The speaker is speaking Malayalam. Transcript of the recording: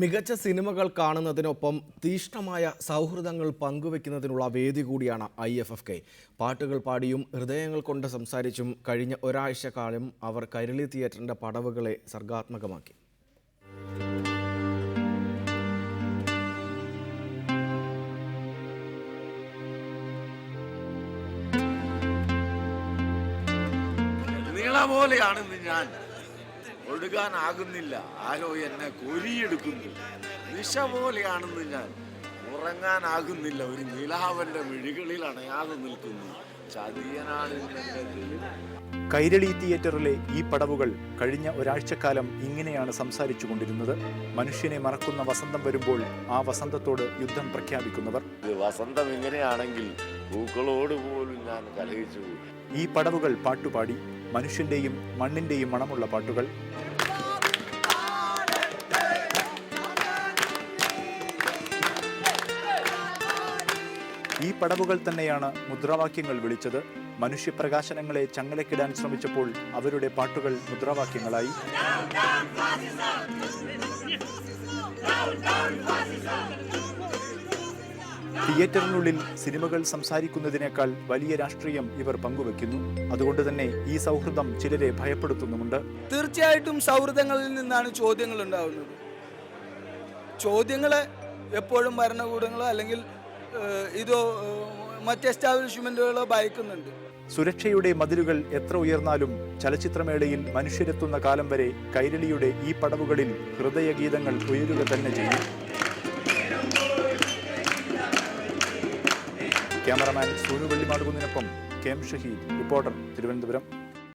മികച്ച സിനിമകൾ കാണുന്നതിനൊപ്പം തീഷ്ണമായ സൗഹൃദങ്ങൾ പങ്കുവെക്കുന്നതിനുള്ള വേദി കൂടിയാണ് ഐ എഫ് എഫ് കെ. പാട്ടുകൾ പാടിയും ഹൃദയങ്ങൾ കൊണ്ട് സംസാരിച്ചും കഴിഞ്ഞ ഒരാഴ്ച കാലം അവർ കൈരളി തിയേറ്ററിന്റെ പടവുകളെ സർഗാത്മകമാക്കി. പോലെയാണ് ഞാൻ ഒഴുകാനാകുന്നില്ല. ആരോ എന്നെ കൊരിയെടുക്കുന്നു. ദിശ പോലെയാണെന്ന് ഞാൻ ഉറങ്ങാനാകുന്നില്ല. ഒരു നിലാവന്റെ മിഴികളിൽ അണയാതെ നിൽക്കുന്നു. ചതിയനാണ് കൈരളി തിയേറ്ററിലെ ഈ പടവുകൾ കഴിഞ്ഞ ഒരാഴ്ചക്കാലം ഇങ്ങനെയാണ് സംസാരിച്ചു കൊണ്ടിരുന്നത് മനുഷ്യനെ മറക്കുന്ന വസന്തം വരുമ്പോൾ ആ വസന്തത്തോട് യുദ്ധം പ്രഖ്യാപിക്കുന്നവർ. വസന്തം ഇങ്ങനെയാണെങ്കിൽ പൂക്കളോട് പോലും ഞാൻ കലഹിച്ചു. ഈ പടവുകൾ പാട്ടുപാടി മനുഷ്യന്റെയും മണ്ണിന്റെയും മണമുള്ള പാട്ടുകൾ. ഈ പടവുകൾ തന്നെയാണ് മുദ്രാവാക്യങ്ങൾ വിളിച്ചത്. മനുഷ്യപ്രകാശനങ്ങളെ ചങ്ങലക്കിടാൻ ശ്രമിച്ചപ്പോൾ അവരുടെ പാട്ടുകൾ മുദ്രാവാക്യങ്ങളായി. തിയേറ്ററിനുള്ളിൽ സിനിമകൾ സംസാരിക്കുന്നതിനേക്കാൾ വലിയ രാഷ്ട്രീയം ഇവർ പങ്കുവെക്കുന്നു. അതുകൊണ്ട് തന്നെ ഈ സൗഹൃദം ചിലരെ ഭയപ്പെടുത്തുന്നുമുണ്ട്. തീർച്ചയായിട്ടും സൗഹൃദങ്ങളിൽ നിന്നാണ് ചോദ്യങ്ങൾ ഉണ്ടാവുന്നത്. ചോദ്യങ്ങളെ എപ്പോഴും ഭരണകൂടങ്ങളോ അല്ലെങ്കിൽ ഇതോ മറ്റ് എസ്റ്റാബ്ലിഷ്മെന്റുകളോ ഭയക്കുന്നുണ്ട്. സുരക്ഷയുടെ മതിലുകൾ എത്ര ഉയർന്നാലും ചലച്ചിത്രമേളയിൽ മനുഷ്യരെത്തുന്ന കാലം വരെ കൈരളിയുടെ ഈ പടവുകളിൽ ഹൃദയഗീതങ്ങൾ ഉയരുക തന്നെ ചെയ്യും. Cameraman Sonu വെള്ളിമാടുകുന്നിനൊപ്പം K M Shaheed reporter Thiruvananthapuram.